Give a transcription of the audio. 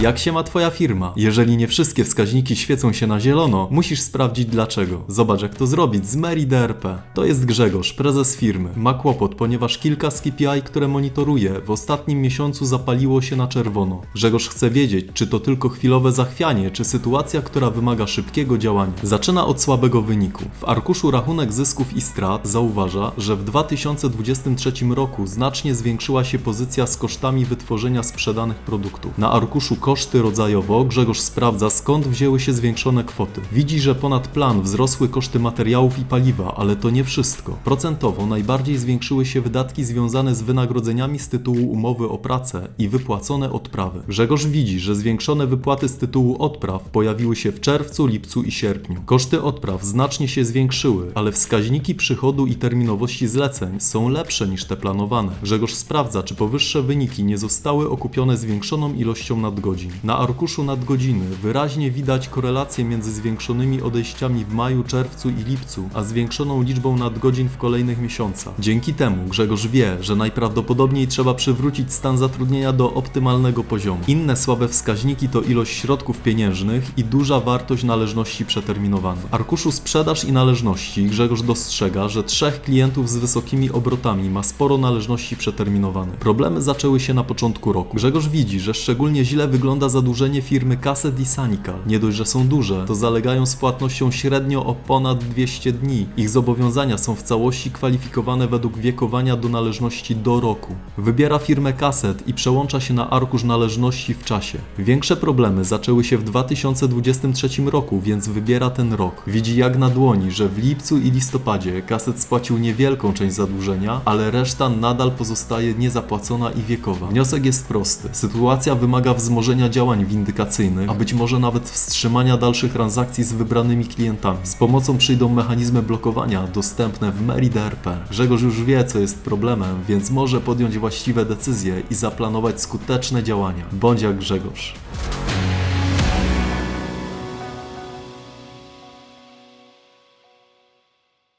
Jak się ma twoja firma? Jeżeli nie wszystkie wskaźniki świecą się na zielono, musisz sprawdzić dlaczego. Zobacz jak to zrobić z Meri DRP. To jest Grzegorz, prezes firmy. Ma kłopot, ponieważ kilka z KPI, które monitoruje, w ostatnim miesiącu zapaliło się na czerwono. Grzegorz chce wiedzieć, czy to tylko chwilowe zachwianie, czy sytuacja, która wymaga szybkiego działania. Zaczyna od słabego wyniku. W arkuszu rachunek zysków i strat zauważa, że w 2023 roku znacznie zwiększyła się pozycja z kosztami wytworzenia sprzedanych produktów. Na arkuszu koszty rodzajowo Grzegorz sprawdza skąd wzięły się zwiększone kwoty. Widzi, że ponad plan wzrosły koszty materiałów i paliwa, ale to nie wszystko. Procentowo najbardziej zwiększyły się wydatki związane z wynagrodzeniami z tytułu umowy o pracę i wypłacone odprawy. Grzegorz widzi, że zwiększone wypłaty z tytułu odpraw pojawiły się w czerwcu, lipcu i sierpniu. Koszty odpraw znacznie się zwiększyły, ale wskaźniki przychodu i terminowości zleceń są lepsze niż te planowane. Grzegorz sprawdza, czy powyższe wyniki nie zostały okupione zwiększoną ilością nadgodzin. Na arkuszu nadgodziny wyraźnie widać korelację między zwiększonymi odejściami w maju, czerwcu i lipcu, a zwiększoną liczbą nadgodzin w kolejnych miesiącach. Dzięki temu Grzegorz wie, że najprawdopodobniej trzeba przywrócić stan zatrudnienia do optymalnego poziomu. Inne słabe wskaźniki to ilość środków pieniężnych i duża wartość należności przeterminowanych. W arkuszu sprzedaż i należności Grzegorz dostrzega, że trzech klientów z wysokimi obrotami ma sporo należności przeterminowanych. Problemy zaczęły się na początku roku. Grzegorz widzi, że szczególnie źle wygląda zadłużenie firmy Caset i Sanical. Nie dość, że są duże, to zalegają z płatnością średnio o ponad 200 dni. Ich zobowiązania są w całości kwalifikowane według wiekowania do należności do roku. Wybiera firmę Caset i przełącza się na arkusz należności w czasie. Większe problemy zaczęły się w 2023 roku, więc wybiera ten rok. Widzi jak na dłoni, że w lipcu i listopadzie Caset spłacił niewielką część zadłużenia, ale reszta nadal pozostaje niezapłacona i wiekowa. Wniosek jest prosty. Sytuacja wymaga wzmożenia działań windykacyjnych, a być może nawet wstrzymania dalszych transakcji z wybranymi klientami. Z pomocą przyjdą mechanizmy blokowania dostępne w Meri DRP. Grzegorz już wie, co jest problemem, więc może podjąć właściwe decyzje i zaplanować skuteczne działania. Bądź jak Grzegorz.